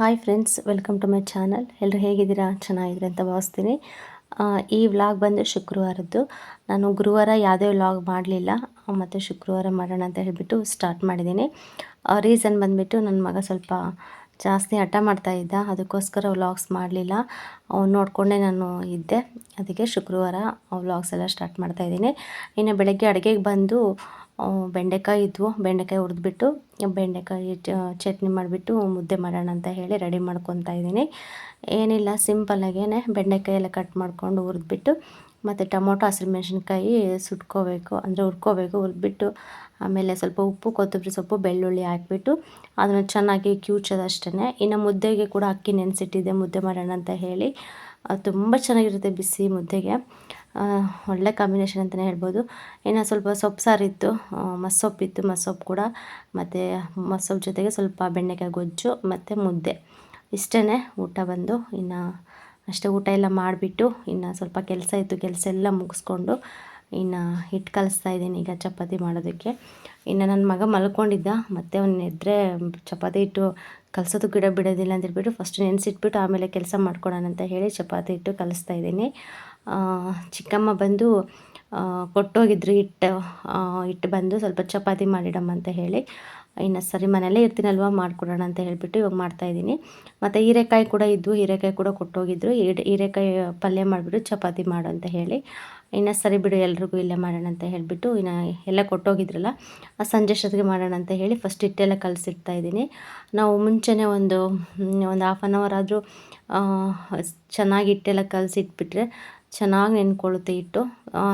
Hi friends welcome to my channel ಎಲ್ಲರೂ ಹೇಗಿದ್ದೀರಾ? ಚೆನ್ನಾಗಿದ್ದೀರಾ ಅಂತ ಭಾವಿಸ್ತೀನಿ. ಈ ವ್ಲಾಗ್ ಬಂದು ಶುಕ್ರವಾರದ್ದು. ನಾನು ಗುರುವಾರ ಯಾವುದೇ ವ್ಲಾಗ್ ಮಾಡಲಿಲ್ಲ. ಮತ್ತು ಶುಕ್ರವಾರ ಮಾಡೋಣ ಅಂತ ಹೇಳಿಬಿಟ್ಟು ಸ್ಟಾರ್ಟ್ ಮಾಡಿದ್ದೀನಿ. ರೀಸನ್ ಬಂದುಬಿಟ್ಟು ನನ್ನ ಮಗ ಸ್ವಲ್ಪ ಜಾಸ್ತಿ ಹಠ ಮಾಡ್ತಾ ಇದ್ದ. ಅದಕ್ಕೋಸ್ಕರ ವ್ಲಾಗ್ಸ್ ಮಾಡಲಿಲ್ಲ. ಅವ್ನು ನೋಡಿಕೊಂಡೇ ನಾನು ಇದ್ದೆ. ಅದಕ್ಕೆ ಶುಕ್ರವಾರ ವ್ಲಾಗ್ಸ್ ಎಲ್ಲ ಸ್ಟಾರ್ಟ್ ಮಾಡ್ತಾ ಇದ್ದೀನಿ. ಇನ್ನು ಬೆಳಗ್ಗೆ ಅಡುಗೆಗೆ ಬಂದು ಬೆಂಡೆಕಾಯಿ ಇದ್ವು. ಬೆಂಡೆಕಾಯಿ ಹುರಿದ್ಬಿಟ್ಟು, ಬೆಂಡೆಕಾಯಿ ಚಟ್ನಿ ಮಾಡಿಬಿಟ್ಟು ಮುದ್ದೆ ಮಾಡೋಣ ಅಂತ ಹೇಳಿ ರೆಡಿ ಮಾಡ್ಕೊತಾ ಇದ್ದೀನಿ. ಏನಿಲ್ಲ ಸಿಂಪಲ್ಲಾಗೇ ಬೆಂಡೆಕಾಯಿ ಎಲ್ಲ ಕಟ್ ಮಾಡ್ಕೊಂಡು ಹುರಿದ್ಬಿಟ್ಟು, ಮತ್ತು ಟೊಮೊಟೊ, ಹಸಿರು ಮೆಣಸಿನ್ಕಾಯಿ ಸುಟ್ಕೋಬೇಕು. ಅಂದರೆ ಹುರ್ಕೋಬೇಕು, ಹುರಿದ್ಬಿಟ್ಟು ಆಮೇಲೆ ಸ್ವಲ್ಪ ಉಪ್ಪು, ಕೊತ್ತಂಬರಿ ಸೊಪ್ಪು, ಬೆಳ್ಳುಳ್ಳಿ ಹಾಕ್ಬಿಟ್ಟು ಅದನ್ನು ಚೆನ್ನಾಗಿ ಕ್ಯೂಚೋದಷ್ಟೇ ಇನ್ನು ಮುದ್ದೆಗೆ ಕೂಡ ಅಕ್ಕಿ ನೆನೆಸಿಟ್ಟಿದೆ, ಮುದ್ದೆ ಮಾಡೋಣ ಅಂತ ಹೇಳಿ. ತುಂಬ ಚೆನ್ನಾಗಿರುತ್ತೆ ಬಿಸಿ ಮುದ್ದೆಗೆ. ಒಳ್ಳೆ ಕಾಂಬಿನೇಷನ್ ಅಂತಲೇ ಹೇಳ್ಬೋದು. ಇನ್ನು ಸ್ವಲ್ಪ ಸೊಪ್ಪು ಸಾರಿತ್ತು ಮಸ್ಸೊಪ್ಪಿತ್ತು ಮಸ್ಸೊಪ್ಪು ಕೂಡ. ಮತ್ತು ಮಸ್ಸೊಪ್ಪು ಜೊತೆಗೆ ಸ್ವಲ್ಪ ಬೆಂಡೆಕಾಯಿ ಗೊಜ್ಜು, ಮತ್ತು ಮುದ್ದೆ. ಇಷ್ಟೇ ಊಟ ಬಂದು. ಇನ್ನು ಅಷ್ಟೇ ಊಟ ಎಲ್ಲ ಮಾಡಿಬಿಟ್ಟು ಇನ್ನು ಸ್ವಲ್ಪ ಕೆಲಸ ಇತ್ತು. ಕೆಲಸ ಎಲ್ಲ ಮುಗಿಸ್ಕೊಂಡು ಇನ್ನು ಹಿಟ್ಟು ಕಲಿಸ್ತಾ ಇದ್ದೀನಿ ಈಗ ಚಪಾತಿ ಮಾಡೋದಕ್ಕೆ. ಇನ್ನು ನನ್ನ ಮಗ ಮಲ್ಕೊಂಡಿದ್ದ, ಮತ್ತೆ ಅವ್ನು ಎದ್ದರೆ ಚಪಾತಿ ಹಿಟ್ಟು ಕಲಸೋದು ಗಿಡ ಬಿಡೋದಿಲ್ಲ ಅಂತ ಹೇಳ್ಬಿಟ್ಟು ಫಸ್ಟ್ ನೆನೆಸಿಟ್ಬಿಟ್ಟು ಆಮೇಲೆ ಕೆಲಸ ಮಾಡ್ಕೊಳೋಣ ಅಂತ ಹೇಳಿ ಚಪಾತಿ ಹಿಟ್ಟು ಕಲಿಸ್ತಾ ಇದ್ದೀನಿ. ಚಿಕ್ಕಮ್ಮ ಬಂದು ಕೊಟ್ಟೋಗಿದ್ರು ಹಿಟ್ಟು ಹಿಟ್ಟು ಬಂದು ಸ್ವಲ್ಪ ಚಪಾತಿ ಮಾಡಿಡಮ್ಮ ಅಂತ ಹೇಳಿ. ಇನ್ನು ಸರಿ ಮನೆಯಲ್ಲೇ ಇರ್ತೀನಲ್ವ ಮಾಡಿಕೊಡೋಣ ಅಂತ ಹೇಳಿಬಿಟ್ಟು ಇವಾಗ ಮಾಡ್ತಾಯಿದ್ದೀನಿ ಮತ್ತು ಹೀರೆಕಾಯಿ ಕೂಡ ಇದ್ವು, ಹೀರೆಕಾಯಿ ಕೂಡ ಕೊಟ್ಟೋಗಿದ್ರು. ಹೀರೆ- ಹೀರೆಕಾಯಿ ಪಲ್ಯ ಮಾಡಿಬಿಟ್ಟು ಚಪಾತಿ ಮಾಡು ಅಂತ ಹೇಳಿ. ಇನ್ನು ಸರಿ ಬಿಡು, ಎಲ್ರಿಗೂ ಇಲ್ಲೇ ಮಾಡೋಣ ಅಂತ ಹೇಳಿಬಿಟ್ಟು ಇನ್ನು ಎಲ್ಲ ಕೊಟ್ಟೋಗಿದ್ರಲ್ಲ, ಆ ಸಂಜೆ ಅಷ್ಟೊತ್ತಿಗೆ ಮಾಡೋಣ ಅಂತ ಹೇಳಿ ಫಸ್ಟ್ ಹಿಟ್ಟೆಲ್ಲ ಕಲಸಿಡ್ತಾ ಇದ್ದೀನಿ. ನಾವು ಮುಂಚೆನೇ ಒಂದು ಒಂದು ಹಾಫ್ ಆನ್ ಅವರ್ ಆದರೂ ಚೆನ್ನಾಗಿ ಹಿಟ್ಟೆಲ್ಲ ಕಲಸಿಟ್ಬಿಟ್ರೆ ಚೆನ್ನಾಗಿ ನೆನ್ಕೊಳ್ಳುತ್ತೆ ಹಿಟ್ಟು.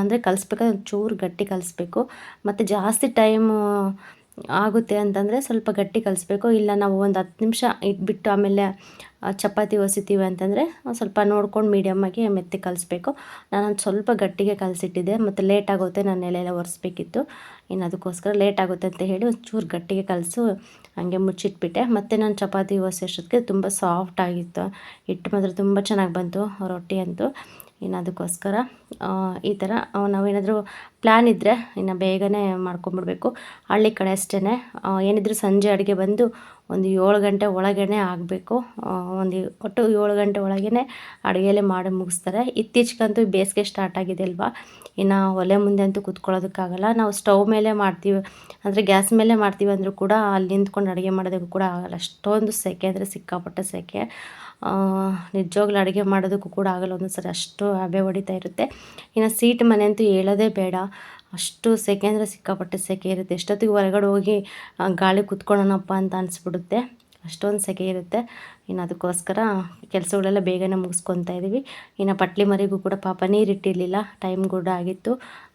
ಅಂದರೆ ಕಲಿಸ್ಬೇಕಾದ್ರೆ ಒಂಚೂರು ಗಟ್ಟಿ ಕಲಿಸ್ಬೇಕು. ಮತ್ತು ಜಾಸ್ತಿ ಟೈಮು ಆಗುತ್ತೆ ಅಂತಂದರೆ ಸ್ವಲ್ಪ ಗಟ್ಟಿ ಕಲಿಸ್ಬೇಕು. ಇಲ್ಲ ನಾವು ಒಂದು ಹತ್ತು ನಿಮಿಷ ಇಟ್ಬಿಟ್ಟು ಆಮೇಲೆ ಚಪಾತಿ ಒಸಿತೀವಿ ಅಂತಂದರೆ ಸ್ವಲ್ಪ ನೋಡ್ಕೊಂಡು ಮೀಡಿಯಮ್ಮಾಗಿ ಮೆತ್ತಿ ಕಲಿಸ್ಬೇಕು. ನಾನು ಸ್ವಲ್ಪ ಗಟ್ಟಿಗೆ ಕಲಿಸಿಟ್ಟಿದ್ದೆ. ಮತ್ತು ಲೇಟ್ ಆಗುತ್ತೆ, ನಾನು ಎಲೆಯೆಲ್ಲ ಒರೆಸ್ಬೇಕಿತ್ತು. ಇನ್ನು ಅದಕ್ಕೋಸ್ಕರ ಲೇಟ್ ಆಗುತ್ತೆ ಅಂತ ಹೇಳಿ ಒಂಚೂರು ಚೂರು ಗಟ್ಟಿಗೆ ಕಲಸು, ಹಾಗೆ ಮುಚ್ಚಿಟ್ಬಿಟ್ಟೆ. ಮತ್ತು ನಾನು ಚಪಾತಿ ಒಸೆಷ್ಟೊತ್ತಿಗೆ ತುಂಬ ಸಾಫ್ಟ್ ಆಗಿತ್ತು. ಹಿಟ್ಟು ಮಾತ್ರ ತುಂಬ ಚೆನ್ನಾಗಿ ಬಂತು, ರೊಟ್ಟಿ ಅಂತೂ. ಇನ್ನು ಅದಕ್ಕೋಸ್ಕರ ಈ ಥರ ನಾವೇನಾದರೂ ಪ್ಲ್ಯಾನ್ ಇದ್ದರೆ ಇನ್ನು ಬೇಗನೆ ಮಾಡ್ಕೊಂಬಿಡ್ಬೇಕು. ಹಳ್ಳಿ ಕಡೆ ಅಷ್ಟೇ ಏನಿದ್ರು ಸಂಜೆ ಅಡುಗೆ ಬಂದು ಒಂದು ಏಳು ಗಂಟೆ ಒಳಗೇ ಆಗಬೇಕು. ಒಂದು ಒಟ್ಟು ಏಳು ಗಂಟೆ ಒಳಗೇ ಅಡುಗೆಯಲ್ಲೇ ಮಾಡಿ ಮುಗಿಸ್ತಾರೆ. ಇತ್ತೀಚೆಗಂತೂ ಬೇಸಿಗೆ ಸ್ಟಾರ್ಟ್ ಆಗಿದೆ ಅಲ್ವಾ? ಇನ್ನು ಒಲೆ ಮುಂದೆ ಅಂತೂ ಕೂತ್ಕೊಳ್ಳೋದಕ್ಕಾಗಲ್ಲ. ನಾವು ಸ್ಟವ್ ಮೇಲೆ ಮಾಡ್ತೀವಿ. ಅಂದರೆ ಗ್ಯಾಸ್ ಮೇಲೆ ಮಾಡ್ತೀವಿ ಅಂದರೂ ಕೂಡ ಅಲ್ಲಿ ನಿಂತ್ಕೊಂಡು ಅಡುಗೆ ಮಾಡೋದಕ್ಕೂ ಕೂಡ ಆಗಲ್ಲ. ಅಷ್ಟೊಂದು ಸೆಕೆ ಅಂದರೆ ಸಿಕ್ಕಾಪಟ್ಟೆ ಸೆಕೆ. ನಿಜವಾಗ್ಲೂ ಅಡುಗೆ ಮಾಡೋದಕ್ಕೂ ಕೂಡ ಆಗಲ್ಲ. ಒಂದೊಂದು ಸರಿ ಅಷ್ಟು ಹಬೆ ಹೊಡಿತಾ ಇರುತ್ತೆ. ಇನ್ನು ಸೀಟ್ ಮನೆ ಅಂತೂ ಹೇಳೋದೇ ಬೇಡ. ಅಷ್ಟು ಸೆಕೆ ಅಂದರೆ ಸಿಕ್ಕಾಪಟ್ಟೆ ಸೆಕೆ ಇರುತ್ತೆ. ಎಷ್ಟೊತ್ತಿಗೆ ಹೊರಗಡೆ ಹೋಗಿ ಗಾಳಿ ಕುತ್ಕೊಳ್ಳೋಣಪ್ಪ ಅಂತ ಅನಿಸ್ಬಿಡುತ್ತೆ. ಅಷ್ಟೊಂದು ಸೆಕೆ ಇರುತ್ತೆ. ಇನ್ನು ಅದಕ್ಕೋಸ್ಕರ ಕೆಲಸಗಳೆಲ್ಲ ಬೇಗನೆ ಮುಗಿಸ್ಕೊತಾ ಇದ್ದೀವಿ ಇನ್ನು ಪಟ್ಲಿ ಮರಿಗೂ ಕೂಡ ಪಾಪ ನೀರು ಇಟ್ಟಿರಲಿಲ್ಲ. ಟೈಮ್ ಕೂಡ ಆಗಿತ್ತು.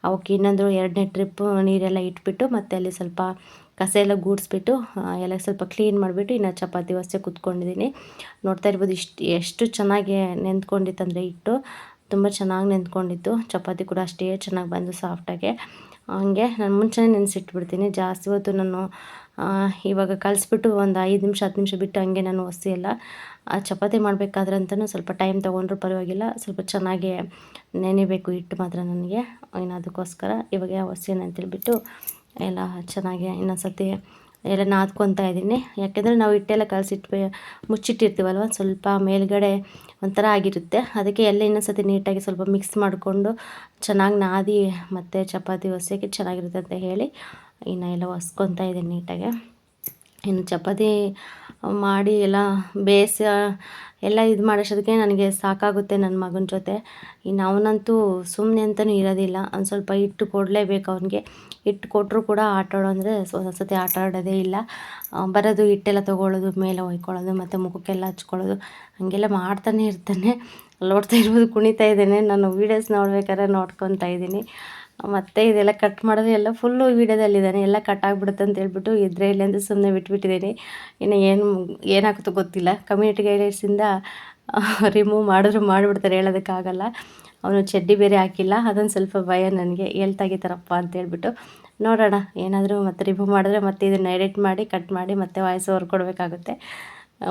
ಅವಕ್ಕೆ ಇನ್ನೊಂದು ಎರಡನೇ ಟ್ರಿಪ್ಪು ನೀರೆಲ್ಲ ಇಟ್ಬಿಟ್ಟು ಮತ್ತೆ ಅಲ್ಲಿ ಸ್ವಲ್ಪ ಕಸ ಎಲ್ಲ ಗೂಡಿಸ್ಬಿಟ್ಟು ಎಲ್ಲ ಸ್ವಲ್ಪ ಕ್ಲೀನ್ ಮಾಡಿಬಿಟ್ಟು ಇನ್ನು ಚಪಾತಿ ವಸ್ತೆ ಕುತ್ಕೊಂಡಿದ್ದೀನಿ. ನೋಡ್ತಾ ಇರ್ಬೋದು ಇಷ್ಟು, ಎಷ್ಟು ಚೆನ್ನಾಗಿ ನೆಂದ್ಕೊಂಡಿತ್ತಂದರೆ ಹಿಟ್ಟು. ತುಂಬ ಚೆನ್ನಾಗಿ ನೆಂದ್ಕೊಂಡಿತ್ತು. ಚಪಾತಿ ಕೂಡ ಅಷ್ಟೇ ಚೆನ್ನಾಗಿ ಬಂದು ಸಾಫ್ಟಾಗೆ ಹಂಗೆ ನಾನು ಮುಂಚೆನೇ ನೆನೆಸಿಟ್ಬಿಡ್ತೀನಿ. ಜಾಸ್ತಿ ಹೊತ್ತು ನಾನು ಇವಾಗ ಕಲಿಸ್ಬಿಟ್ಟು ಒಂದು ಐದು ನಿಮಿಷ, ಹತ್ತು ನಿಮಿಷ ಬಿಟ್ಟು ಹಂಗೆ ನಾನು ಒಸಿ ಎಲ್ಲ, ಆ, ಚಪಾತಿ ಮಾಡಬೇಕಾದ್ರಂತೂ ಸ್ವಲ್ಪ ಟೈಮ್ ತೊಗೊಂಡ್ರೂ ಪರವಾಗಿಲ್ಲ. ಸ್ವಲ್ಪ ಚೆನ್ನಾಗಿ ನೆನೆಬೇಕು ಹಿಟ್ಟು ಮಾತ್ರ ನನಗೆ. ಇನ್ನು ಅದಕ್ಕೋಸ್ಕರ ಇವಾಗ ಒಸಿ ಅಂತೇಳ್ಬಿಟ್ಟು ಎಲ್ಲ ಚೆನ್ನಾಗಿ ಇನ್ನೊಂದು ಸತಿ ಎಲ್ಲ ನಾದ್ಕೊತಾ ಇದ್ದೀನಿ. ಯಾಕೆಂದರೆ ನಾವು ಹಿಟ್ಟೆಲ್ಲ ಕಲಸಿಟ್ಟು ಮುಚ್ಚಿಟ್ಟಿರ್ತೀವಲ್ವ? ಸ್ವಲ್ಪ ಮೇಲುಗಡೆ ಒಂಥರ ಆಗಿರುತ್ತೆ. ಅದಕ್ಕೆ ಎಲ್ಲ ಇನ್ನೊಂದು ಸತಿ ನೀಟಾಗಿ ಸ್ವಲ್ಪ ಮಿಕ್ಸ್ ಮಾಡಿಕೊಂಡು ಚೆನ್ನಾಗಿ ನಾದಿ ಮತ್ತು ಚಪಾತಿ ಒಸೆಯೋಕ್ಕೆ ಚೆನ್ನಾಗಿರುತ್ತೆ ಅಂತ ಹೇಳಿ ಇನ್ನು ಎಲ್ಲ ಒಸ್ಕೊತಾ ಇದ್ದೀನಿ ನೀಟಾಗೆ. ಇನ್ನು ಚಪಾತಿ ಮಾಡಿ ಎಲ್ಲ ಬೇಸ ಎಲ್ಲ ಇದು ಮಾಡೋಷ್ಟೊತ್ತಿಗೆ ನನಗೆ ಸಾಕಾಗುತ್ತೆ ನನ್ನ ಮಗನ ಜೊತೆ. ಇನ್ನು ಅವನಂತೂ ಸುಮ್ಮನೆ ಅಂತಲೂ ಇರೋದಿಲ್ಲ. ಒಂದು ಸ್ವಲ್ಪ ಹಿಟ್ಟು ಕೊಡಲೇಬೇಕು ಅವನಿಗೆ. ಹಿಟ್ಟು ಕೊಟ್ಟರು ಕೂಡ ಆಟ ಆಡೋ ಅಂದರೆ ಒಂದೊಂದು ಸತಿ ಆಟ ಆಡೋದೇ ಇಲ್ಲ. ಬರೋದು ಹಿಟ್ಟೆಲ್ಲ ತೊಗೊಳ್ಳೋದು, ಮೇಲೆ ಒಯ್ಕೊಳ್ಳೋದು ಮತ್ತು ಮುಖಕ್ಕೆಲ್ಲ ಹಚ್ಕೊಳ್ಳೋದು, ಹಾಗೆಲ್ಲ ಮಾಡ್ತಾನೆ ಇರ್ತಾನೆ. ನೋಡ್ತಾ ಇರ್ಬೋದು, ಕುಣಿತಾ ಇದ್ದೇನೆ. ನಾನು ವೀಡಿಯೋಸ್ ನೋಡ್ಬೇಕಾದ್ರೆ ನೋಡ್ಕೊತಾ ಇದ್ದೀನಿ. ಮತ್ತು ಇದೆಲ್ಲ ಕಟ್ ಮಾಡಿದ್ರೆ ಎಲ್ಲ ಫುಲ್ಲು ವೀಡಿಯೋದಲ್ಲಿದ್ದಾನೆ, ಎಲ್ಲ ಕಟ್ ಆಗಿಬಿಡುತ್ತೆ ಅಂತ ಹೇಳ್ಬಿಟ್ಟು ಇದ್ರೆ ಇಲ್ಲ ಅಂತ ಸುಮ್ಮನೆ ಬಿಟ್ಬಿಟ್ಟಿದ್ದೀನಿ. ಇನ್ನು ಏನು, ಏನಾಗುತ್ತೋ ಗೊತ್ತಿಲ್ಲ. ಕಮ್ಯುನಿಟಿ ಗೈಡೆನ್ಸಿಂದ ರಿಮೂವ್ ಮಾಡಿದ್ರು ಮಾಡಿಬಿಡ್ತಾರೆ, ಹೇಳೋದಕ್ಕಾಗಲ್ಲ. ಅವನು ಚಡ್ಡಿ ಬೇರೆ ಹಾಕಿಲ್ಲ, ಅದೊಂದು ಸ್ವಲ್ಪ ಭಯ ನನಗೆ. ಹೇಳ್ತಾಗಿದ್ದಾರಪ್ಪ ಅಂತ ಹೇಳ್ಬಿಟ್ಟು, ನೋಡೋಣ, ಏನಾದರೂ ಮತ್ತೆ ರಿಮೂವ್ ಮಾಡಿದ್ರೆ ಮತ್ತೆ ಇದನ್ನು ಎಡಿಟ್ ಮಾಡಿ ಕಟ್ ಮಾಡಿ ಮತ್ತೆ ವಾಯ್ಸ್ ಓವರ್ ಕೊಡಬೇಕಾಗುತ್ತೆ.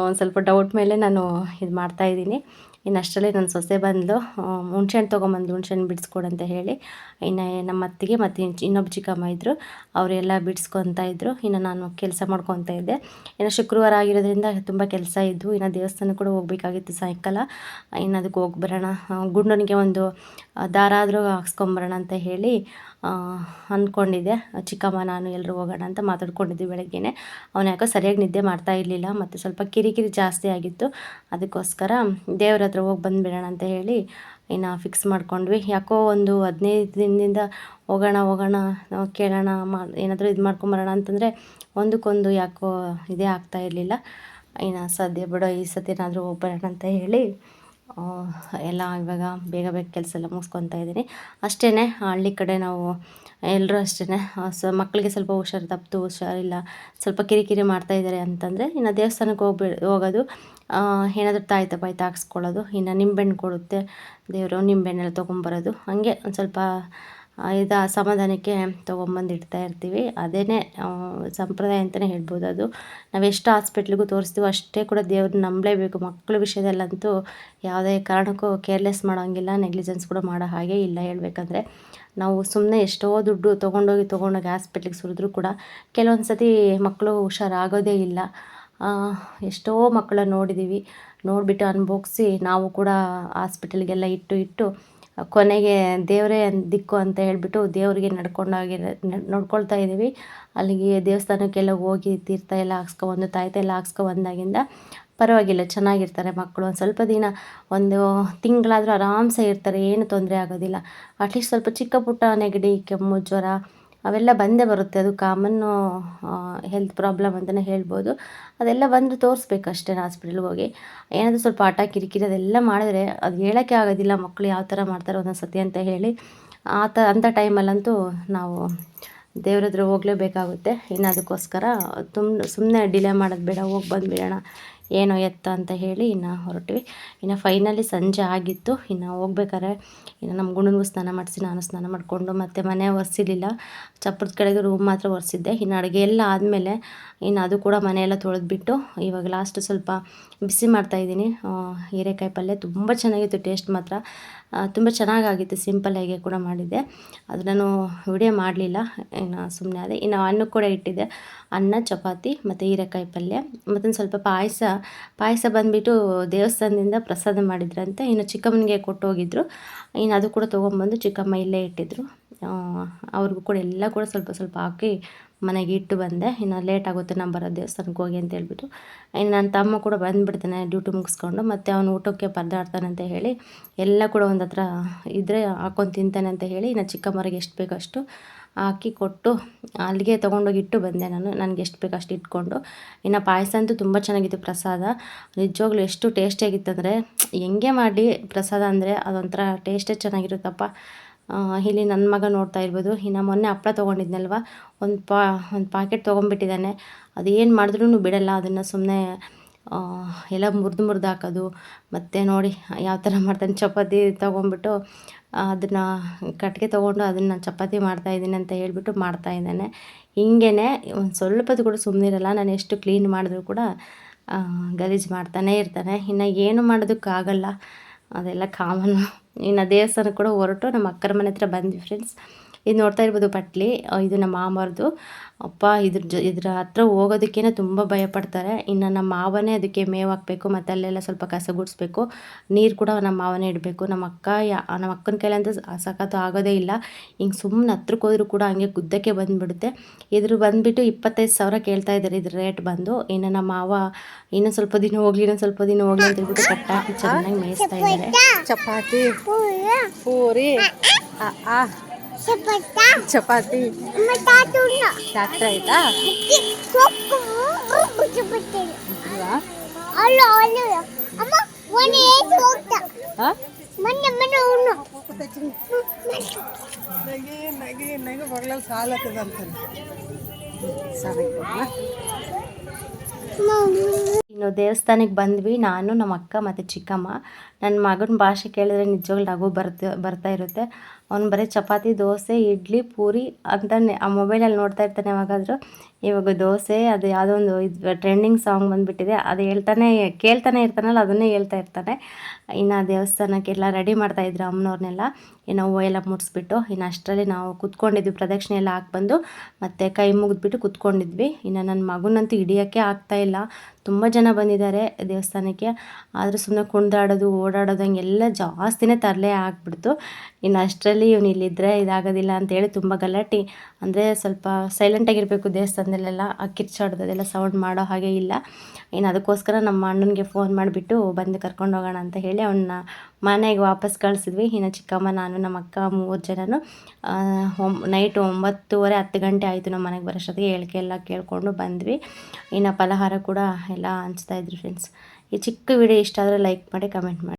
ಒಂದು ಸ್ವಲ್ಪ ಡೌಟ್ ಮೇಲೆ ನಾನು ಇದು ಮಾಡ್ತಾಯಿದ್ದೀನಿ ಇನ್ನು ಅಷ್ಟರಲ್ಲಿ ನನ್ನ ಸೊಸೆ ಬಂದಳು ಹುಣ್ಸೆಹಣ್ಣು ತೊಗೊಂಬಂದು ಹುಣ್ಸೆಹಣ್ಣು ಬಿಡಿಸ್ಕೊಡು ಅಂತ ಹೇಳಿ. ಇನ್ನು ನಮ್ಮ ಅತ್ತಿಗೆ ಮತ್ತು ಇನ್- ಇನ್ನೊಬ್ಬ ಚಿಕ್ಕಮ್ಮ ಇದ್ದರು ಅವರೆಲ್ಲ ಬಿಡಿಸ್ಕೊತಾ ಇದ್ದರು ಇನ್ನು ನಾನು ಕೆಲಸ ಮಾಡ್ಕೊತಾ ಇದ್ದೆ. ಇನ್ನು ಶುಕ್ರವಾರ ಆಗಿರೋದ್ರಿಂದ ತುಂಬ ಕೆಲಸ ಇದ್ದು ಇನ್ನು ದೇವಸ್ಥಾನ ಕೂಡ ಹೋಗ್ಬೇಕಾಗಿತ್ತು ಸಾಯಂಕಾಲ. ಇನ್ನು ಅದಕ್ಕೆ ಹೋಗಿ ಬರೋಣ. ಗುಂಡನಿಗೆ ಒಂದು ಆ, ದಾರ ಆದರೂ ಹಾಕ್ಸ್ಕೊಂಬರೋಣ ಅಂತ ಹೇಳಿ ಅಂದ್ಕೊಂಡಿದ್ದೆ ಚಿಕ್ಕಮ್ಮ ನಾನು ಎಲ್ಲರೂ ಹೋಗೋಣ ಅಂತ ಮಾತಾಡ್ಕೊಂಡಿದ್ದೆ ಬೆಳಗ್ಗೆನೇ. ಅವನು ಯಾಕೋ ಸರಿಯಾಗಿ ನಿದ್ದೆ ಮಾಡ್ತಾ ಇರಲಿಲ್ಲ ಮತ್ತು ಸ್ವಲ್ಪ ಕಿರಿಕಿರಿ ಜಾಸ್ತಿ ಆಗಿತ್ತು. ಅದಕ್ಕೋಸ್ಕರ ದೇವ್ರ ಹತ್ರ ಹೋಗಿ ಬಂದುಬಿಡೋಣ ಅಂತ ಹೇಳಿ ಇನ್ನು ಫಿಕ್ಸ್ ಮಾಡ್ಕೊಂಡ್ವಿ. ಯಾಕೋ ಒಂದು ಹದಿನೈದು ದಿನದಿಂದ ಹೋಗೋಣ ಹೋಗೋಣ ಕೇಳೋಣ ಮಾ ಏನಾದರೂ ಇದು ಮಾಡ್ಕೊಂಬರೋಣ ಅಂತಂದರೆ ಒಂದಕ್ಕೊಂದು ಯಾಕೋ ಇದೇ ಆಗ್ತಾ ಇರಲಿಲ್ಲ. ಇನ್ನು ಸದ್ಯ ಬಿಡೋ ಈ ಸತಿ ಏನಾದರೂ ಹೋಗ್ಬರೋಣ ಅಂತ ಹೇಳಿ ಎಲ್ಲ ಇವಾಗ ಬೇಗ ಬೇಗ ಕೆಲಸ ಎಲ್ಲ ಮುಗಿಸ್ಕೊತಾ ಇದ್ದೀನಿ. ಅಷ್ಟೇ ಹಳ್ಳಿ ಕಡೆ ನಾವು ಎಲ್ಲರೂ ಅಷ್ಟೇ ಸ ಮಕ್ಕಳಿಗೆ ಸ್ವಲ್ಪ ಹುಷಾರು ತಪ್ಪಿತು, ಹುಷಾರಿಲ್ಲ, ಸ್ವಲ್ಪ ಕಿರಿಕಿರಿ ಮಾಡ್ತಾ ಇದ್ದಾರೆ ಅಂತಂದರೆ ಇನ್ನು ದೇವಸ್ಥಾನಕ್ಕೆ ಹೋಗ್ಬಿ, ಹೋಗೋದು ಏನಾದರೂ ತಾಯ್ತ ಪಾಯ್ತ ಹಾಕ್ಸ್ಕೊಳ್ಳೋದು ಇನ್ನು ನಿಂಬೆಹಣ್ಣು ಕೊಡುತ್ತೆ, ದೇವರು ನಿಂಬೆಹಣ್ಣೆಲ್ಲ ತೊಗೊಂಬರೋದು, ಹಾಗೆ ಒಂದು ಸ್ವಲ್ಪ ಇದು ಸಮಾಧಾನಕ್ಕೆ ತೊಗೊಂಬಂದು ಇಡ್ತಾ ಇರ್ತೀವಿ ಅದೇ ಸಂಪ್ರದಾಯ ಅಂತಲೇ ಹೇಳ್ಬೋದು ಅದು. ನಾವು ಎಷ್ಟು ಹಾಸ್ಪಿಟ್ಲಿಗೂ ತೋರಿಸ್ತೀವೋ ಅಷ್ಟೇ ಕೂಡ ದೇವ್ರನ್ನ ನಂಬಲೇಬೇಕು. ಮಕ್ಕಳ ವಿಷಯದಲ್ಲಂತೂ ಯಾವುದೇ ಕಾರಣಕ್ಕೂ ಕೇರ್ಲೆಸ್ ಮಾಡೋಂಗಿಲ್ಲ, ನೆಗ್ಲಿಜೆನ್ಸ್ ಕೂಡ ಮಾಡೋ ಹಾಗೆ ಇಲ್ಲ ಹೇಳಬೇಕಂದ್ರೆ. ನಾವು ಸುಮ್ಮನೆ ಎಷ್ಟೋ ದುಡ್ಡು ತೊಗೊಂಡೋಗಿ ತೊಗೊಂಡೋಗಿ ಹಾಸ್ಪಿಟ್ಲಿಗೆ ಸುರಿದ್ರು ಕೂಡ ಕೆಲವೊಂದು ಸತಿ ಮಕ್ಕಳು ಹುಷಾರಾಗೋದೇ ಇಲ್ಲ. ಎಷ್ಟೋ ಮಕ್ಕಳನ್ನ ನೋಡಿದ್ದೀವಿ ನೋಡಿಬಿಟ್ಟು ಅನುಭವಿಸಿ ನಾವು ಕೂಡ ಹಾಸ್ಪಿಟಲ್ಗೆಲ್ಲ ಇಟ್ಟು ಇಟ್ಟು ಕೊನೆಗೆ ದೇವರೇ ದಿಕ್ಕು ಅಂತ ಹೇಳಿಬಿಟ್ಟು ದೇವರಿಗೆ ನಡ್ಕೊಂಡೋಗಿ ನೋಡ್ಕೊಳ್ತಾ ಇದ್ದೀವಿ. ಅಲ್ಲಿಗೆ ದೇವಸ್ಥಾನಕ್ಕೆಲ್ಲ ಹೋಗಿ ತೀರ್ಥ ಎಲ್ಲ ಹಾಕ್ಸ್ಕೊಬಂದು, ತಾಯ್ತ ಎಲ್ಲ ಹಾಕ್ಸ್ಕೊಬಂದಾಗಿಂದ ಪರವಾಗಿಲ್ಲ, ಚೆನ್ನಾಗಿರ್ತಾರೆ ಮಕ್ಕಳು. ಒಂದು ಸ್ವಲ್ಪ ದಿನ, ಒಂದು ತಿಂಗಳಾದರೂ ಆರಾಮ್ಸೆ ಇರ್ತಾರೆ, ಏನು ತೊಂದರೆ ಆಗೋದಿಲ್ಲ. ಅಟ್ಲೀಸ್ಟ್ ಸ್ವಲ್ಪ ಚಿಕ್ಕ ಪುಟ್ಟ ನೆಗಡಿ, ಕೆಮ್ಮು, ಜ್ವರ ಅವೆಲ್ಲ ಬಂದೇ ಬರುತ್ತೆ. ಅದು ಕಾಮನ್ನು ಹೆಲ್ತ್ ಪ್ರಾಬ್ಲಮ್ ಅಂತಲೇ ಹೇಳ್ಬೋದು. ಅದೆಲ್ಲ ಬಂದು ತೋರಿಸ್ಬೇಕು ಅಷ್ಟೇ ಹಾಸ್ಪಿಟಲ್ಗೆ ಹೋಗಿ. ಏನಾದರೂ ಸ್ವಲ್ಪ ಆಟ ಕಿರಿಕಿರಿ ಅದೆಲ್ಲ ಮಾಡಿದ್ರೆ ಅದು ಹೇಳೋಕ್ಕೆ ಆಗೋದಿಲ್ಲ ಮಕ್ಕಳು ಯಾವ ಥರ ಮಾಡ್ತಾರೆ ಒಂದೊಂದು ಸತಿ ಅಂತ ಹೇಳಿ. ಆ ಥರ ಅಂಥ ಟೈಮಲ್ಲಂತೂ ನಾವು ದೇವ್ರ ಹತ್ರ ಹೋಗಲೇಬೇಕಾಗುತ್ತೆ. ಇನ್ನು ಅದಕ್ಕೋಸ್ಕರ ತುಂಬ ಸುಮ್ಮನೆ ಡಿಲೇ ಮಾಡೋದು ಬೇಡ, ಹೋಗಿ ಬಂದುಬಿಡೋಣ. ಏನೋ ಎತ್ತ ಅಂತ ಹೇಳಿ ಇನ್ನು ಹೊರಟ್ವಿ. ಇನ್ನು ಫೈನಲಿ ಸಂಜೆ ಆಗಿತ್ತು. ಇನ್ನು ಹೋಗ್ಬೇಕಾದ್ರೆ ಇನ್ನು ನಮ್ಮ ಗುಂಡನಿಗೂ ಸ್ನಾನ ಮಾಡಿಸಿ ನಾನು ಸ್ನಾನ ಮಾಡಿಕೊಂಡು ಮತ್ತು ಮನೆ ಒರೆಸಿರ್ಲಿಲ್ಲ. ಚಪ್ಪರದ ಕಡೆಗೆ ರೂಮ್ ಮಾತ್ರ ಒರೆಸಿದ್ದೆ. ಇನ್ನು ಅಡುಗೆ ಎಲ್ಲ ಆದಮೇಲೆ ಇನ್ನು ಅದು ಕೂಡ ಮನೆಯೆಲ್ಲ ತೊಳೆದ್ಬಿಟ್ಟು ಇವಾಗ ಲಾಸ್ಟ್ ಸ್ವಲ್ಪ ಬಿಸಿ ಮಾಡ್ತಾಯಿದ್ದೀನಿ ಹೀರೆಕಾಯಿ ಪಲ್ಯ ತುಂಬ ಚೆನ್ನಾಗಿತ್ತು ಟೇಸ್ಟ್ ಮಾತ್ರ. ತುಂಬ ಚೆನ್ನಾಗಾಗಿತ್ತು. ಸಿಂಪಲ್ಲಾಗಿ ಕೂಡ ಮಾಡಿದ್ದೆ. ಅದು ನಾನು ವಿಡಿಯೋ ಮಾಡಲಿಲ್ಲ. ಇನ್ನು ಸುಮ್ಮನೆ ಅದೇ ಇನ್ನು ಅನ್ನ ಕೂಡ ಇಟ್ಟಿದ್ದೆ. ಅನ್ನ, ಚಪಾತಿ ಮತ್ತು ಹೀರೆಕಾಯಿ ಪಲ್ಯ. ಮತ್ತೊಂದು ಸ್ವಲ್ಪ ಪಾಯಸ ಪಾಯಸ ಬಂದುಬಿಟ್ಟು ದೇವಸ್ಥಾನದಿಂದ ಪ್ರಸಾದ ಮಾಡಿದ್ರಂತೆ. ಇನ್ನು ಚಿಕ್ಕಮ್ಮನಿಗೆ ಕೊಟ್ಟು ಹೋಗಿದ್ರು ಇನ್ನು ಅದು ಕೂಡ ತೊಗೊಂಬಂದು ಚಿಕ್ಕಮ್ಮ ಇಲ್ಲೇ ಇಟ್ಟಿದ್ರು. ಅವ್ರಿಗೂ ಕೂಡ ಎಲ್ಲ ಕೂಡ ಸ್ವಲ್ಪ ಸ್ವಲ್ಪ ಹಾಕಿ ಮನೆಗೆ ಇಟ್ಟು ಬಂದೆ. ಇನ್ನು ಲೇಟ್ ಆಗುತ್ತೆ, ನಾನು ಬರೋ ದೇವಸ್ಥಾನಕ್ಕೆ ಹೋಗಿ ಅಂತ ಹೇಳ್ಬಿಟ್ಟು. ಇನ್ನು ನನ್ನ ತಮ್ಮ ಕೂಡ ಬಂದುಬಿಡ್ತಾನೆ ಡ್ಯೂಟಿ ಮುಗಿಸ್ಕೊಂಡು. ಮತ್ತು ಅವನು ಊಟಕ್ಕೆ ಪರದಾಡ್ತಾನೆ ಅಂತ ಹೇಳಿ, ಎಲ್ಲ ಕೂಡ ಒಂದು ಹತ್ರ ಇದ್ದರೆ ಹಾಕೊಂಡು ತಿಂತಾನೆ ಅಂತ ಹೇಳಿ, ಇನ್ನು ಚಿಕ್ಕಮ್ಮರಿಗೆ ಎಷ್ಟು ಬೇಕೋ ಅಷ್ಟು ಹಾಕಿ ಕೊಟ್ಟು ಅಲ್ಲಿಗೆ ತೊಗೊಂಡೋಗಿ ಇಟ್ಟು ಬಂದೆ ನಾನು. ನನಗೆ ಎಷ್ಟು ಬೇಕು ಅಷ್ಟು ಇಟ್ಕೊಂಡು. ಇನ್ನು ಪಾಯಸ ಅಂತೂ ತುಂಬ ಚೆನ್ನಾಗಿತ್ತು ಪ್ರಸಾದ. ನಿಜವಾಗ್ಲೂ ಎಷ್ಟು ಟೇಸ್ಟಿಯಾಗಿತ್ತಂದರೆ ಹೆಂಗೆ ಮಾಡಿ ಪ್ರಸಾದ ಅಂದರೆ ಅದೊಂಥರ ಟೇಸ್ಟೇ ಚೆನ್ನಾಗಿರುತ್ತಪ್ಪ. ಇಲ್ಲಿ ನನ್ನ ಮಗ ನೋಡ್ತಾ ಇರ್ಬೋದು. ಇನ್ನು ಮೊನ್ನೆ ಹಪ್ಪಳ ತೊಗೊಂಡಿದ್ನಲ್ವ? ಒಂದು ಪಾ, ಒಂದು ಪಾಕೆಟ್ ತೊಗೊಂಡ್ಬಿಟ್ಟಿದ್ದಾನೆ. ಅದು ಏನು ಮಾಡಿದ್ರೂ ಬಿಡಲ್ಲ. ಅದನ್ನು ಸುಮ್ಮನೆ ಎಲ್ಲ ಮುರಿದು ಮುರಿದು ಹಾಕೋದು. ಮತ್ತು ನೋಡಿ, ಯಾವ ಥರ ಮಾಡ್ತಾನೆ. ಚಪಾತಿ ತೊಗೊಂಬಿಟ್ಟು ಅದನ್ನು ಕಟ್ಟಿಗೆ ತೊಗೊಂಡು ಅದನ್ನು ಚಪಾತಿ ಮಾಡ್ತಾಯಿದ್ದೀನಿ ಅಂತ ಹೇಳ್ಬಿಟ್ಟು ಮಾಡ್ತಾ ಇದ್ದಾನೆ. ಹಿಂಗೇ ಒಂದು ಸ್ವಲ್ಪದ್ದು ಕೂಡ ಸುಮ್ಮನಿರಲ್ಲ ನಾನು ಎಷ್ಟು ಕ್ಲೀನ್ ಮಾಡಿದ್ರು ಕೂಡ ಗಲೀಜು ಮಾಡ್ತಾನೇ ಇರ್ತಾನೆ. ಇನ್ನು ಏನು ಮಾಡೋದಕ್ಕಾಗಲ್ಲ. ಅದೆಲ್ಲ ಕಾಮನ್ ಇನ್ನು ದೇವಸ್ಥಾನ ಕೂಡ ಹೊರಟು, ನಮ್ಮ ಅಕ್ಕರ ಮನೆ ಹತ್ರ ಬಂದ್ವಿ ಫ್ರೆಂಡ್ಸ್ ಇದು ನೋಡ್ತಾ ಇರ್ಬೋದು ಪಟ್ಲಿ. ಇದು ನಮ್ಮ ಮಾಮರದು. ಅಪ್ಪ ಇದ್ರ ಜೊ ಇದ್ರ ಹತ್ರ ಹೋಗೋದಕ್ಕೇನೆ ತುಂಬ ಭಯಪಡ್ತಾರೆ ಇನ್ನು ನಮ್ಮ ಮಾವನೇ ಅದಕ್ಕೆ ಮೇವು ಹಾಕಬೇಕು ಮತ್ತು ಅಲ್ಲೆಲ್ಲ ಸ್ವಲ್ಪ ಕಸ ಗುಡಿಸ್ಬೇಕು. ನೀರು ಕೂಡ ನಮ್ಮ ಮಾವನೇ ಇಡಬೇಕು. ನಮ್ಮ ಅಕ್ಕ ಯಾ ನಮ್ಮ ಅಕ್ಕನ ಕೈಲಂತೂ ಸಖತ್ತು ಆಗೋದೇ ಇಲ್ಲ. ಹಿಂಗೆ ಸುಮ್ಮನೆ ಹತ್ರಕ್ಕೆ ಹೋದ್ರೂ ಕೂಡ ಹಂಗೆ ಗುದ್ದಕ್ಕೆ ಬಂದುಬಿಡುತ್ತೆ. ಇದ್ರ ಬಂದುಬಿಟ್ಟು ಇಪ್ಪತ್ತೈದು ಸಾವಿರ ಕೇಳ್ತಾ ಇದ್ದಾರೆ ಇದ್ರ ರೇಟ್ ಬಂದು. ಇನ್ನು ನಮ್ಮ ಮಾವ ಇನ್ನೂ ಸ್ವಲ್ಪ ದಿನ ಹೋಗ್ಲಿ ಇನ್ನೊಂದು ಸ್ವಲ್ಪ ದಿನ ಹೋಗಲಿ ಅಂತ ಹೇಳ್ಬಿಟ್ಟು ಕಟ್ಟಾಕಿ ಚೆನ್ನಾಗಿ ಮೇಯಿಸ್ತಾ ಇದ್ದಾರೆ ಚಪಾತಿ. ಪೂರಿ. ಆ, ಚಪಾತಿ ರಾತ್ರಿ ಆಯ್ತಾ ಇಲ್ವಾ? ಇನ್ನು ದೇವಸ್ಥಾನಕ್ಕೆ ಬಂದ್ವಿ. ನಾನು, ನಮ್ಮ ಅಕ್ಕ ಮತ್ತು ಚಿಕ್ಕಮ್ಮ. ನನ್ನ ಮಗನ ಭಾಷೆ ಕೇಳಿದ್ರೆ ನಿಜವಾಗ್ಲೂ ನಗು ಬರ್ತ ಬರ್ತಾ ಇರುತ್ತೆ. ಅವ್ನು ಬರೀ ಚಪಾತಿ, ದೋಸೆ, ಇಡ್ಲಿ, ಪೂರಿ ಅಂತಾನೆ. ಆ ಮೊಬೈಲಲ್ಲಿ ನೋಡ್ತಾ ಇರ್ತಾನೆ ಯಾವಾಗಾದರೂ. ಇವಾಗ ದೋಸೆ, ಅದು ಯಾವುದೋ ಒಂದು ಇದು ಟ್ರೆಂಡಿಂಗ್ ಸಾಂಗ್ ಬಂದುಬಿಟ್ಟಿದೆ. ಅದು ಹೇಳ್ತಾನೆ, ಕೇಳ್ತಾನೆ ಇರ್ತಾನಲ್ಲ, ಅದನ್ನೇ ಹೇಳ್ತಾ ಇರ್ತಾನೆ. ಇನ್ನು ದೇವಸ್ಥಾನಕ್ಕೆಲ್ಲ ರೆಡಿ ಮಾಡ್ತಾಯಿದ್ರು ಅಮ್ಮನವ್ರನ್ನೆಲ್ಲ. ಏನೋ ಎಲ್ಲ ಮುಟ್ಸ್ಬಿಟ್ಟು ಇನ್ನು ಅಷ್ಟರಲ್ಲಿ ನಾವು ಕೂತ್ಕೊಂಡಿದ್ವಿ. ಪ್ರದಕ್ಷಿಣೆ ಎಲ್ಲ ಹಾಕ್ಬಂದು, ಮತ್ತು ಕೈ ಮುಗಿದ್ಬಿಟ್ಟು ಕೂತ್ಕೊಂಡಿದ್ವಿ. ಇನ್ನು ನನ್ನ ಮಗನಂತೂ ಹಿಡಿಯೋಕ್ಕೆ ಆಗ್ತಾಯಿಲ್ಲ ತುಂಬ ಜನ ಬಂದಿದ್ದಾರೆ ದೇವಸ್ಥಾನಕ್ಕೆ. ಆದರೂ ಸುಮ್ಮನೆ ಕುಣಿದಾಡೋದು, ಓಡಾಡೋದು ಹಂಗೆಲ್ಲ ಜಾಸ್ತಿನೇ ತರಲೆ ಆಗಿಬಿಡ್ತು. ಇನ್ನು ಅಷ್ಟರಲ್ಲಿ ಇವನು ಇಲ್ಲಿದ್ದರೆ ಇದಾಗೋದಿಲ್ಲ ಅಂತೇಳಿ ತುಂಬ ಗಲಾಟೆ. ಅಂದರೆ ಸ್ವಲ್ಪ ಸೈಲೆಂಟಾಗಿರಬೇಕು ದೇವಸ್ಥಾನದಲ್ಲೆಲ್ಲ ಕಿರ್ಚಾಡೋದು ಅದೆಲ್ಲ ಸೌಂಡ್ ಮಾಡೋ ಹಾಗೆ ಇಲ್ಲ. ಇನ್ನು ಅದಕ್ಕೋಸ್ಕರ ನಮ್ಮ ಅಣ್ಣನಿಗೆ ಫೋನ್ ಮಾಡಿಬಿಟ್ಟು ಬಂದು ಕರ್ಕೊಂಡು ಹೋಗೋಣ ಅಂತ ಹೇಳಿ ಅವನ್ನ ಮನೆಗೆ ವಾಪಸ್ ಕಳಿಸಿದ್ವಿ. ಇನ್ನು ಚಿಕ್ಕಮ್ಮ, ನಾನು, ನಮ್ಮ ಅಕ್ಕ ಮೂರು ಜನನು. ನೈಟ್ ಒಂಬತ್ತುವರೆ ಹತ್ತು ಗಂಟೆ ಆಯಿತು ನಮ್ಮ ಮನೆಗೆ ಬರೋಷ್ಟೊತ್ತಿಗೆ ಹೇಳಿಕೆ ಎಲ್ಲ ಕೇಳಿಕೊಂಡು ಬಂದ್ವಿ. ಇನ್ನು ಫಲಹಾರ ಕೂಡ ಎಲ್ಲ ಹಂಚ್ತಾಯಿದ್ರು ಫ್ರೆಂಡ್ಸ್ ಈ ಚಿಕ್ಕ ವಿಡಿಯೋ ಇಷ್ಟ ಆದರೆ ಲೈಕ್ ಮಾಡಿ ಕಮೆಂಟ್ ಮಾಡಿ.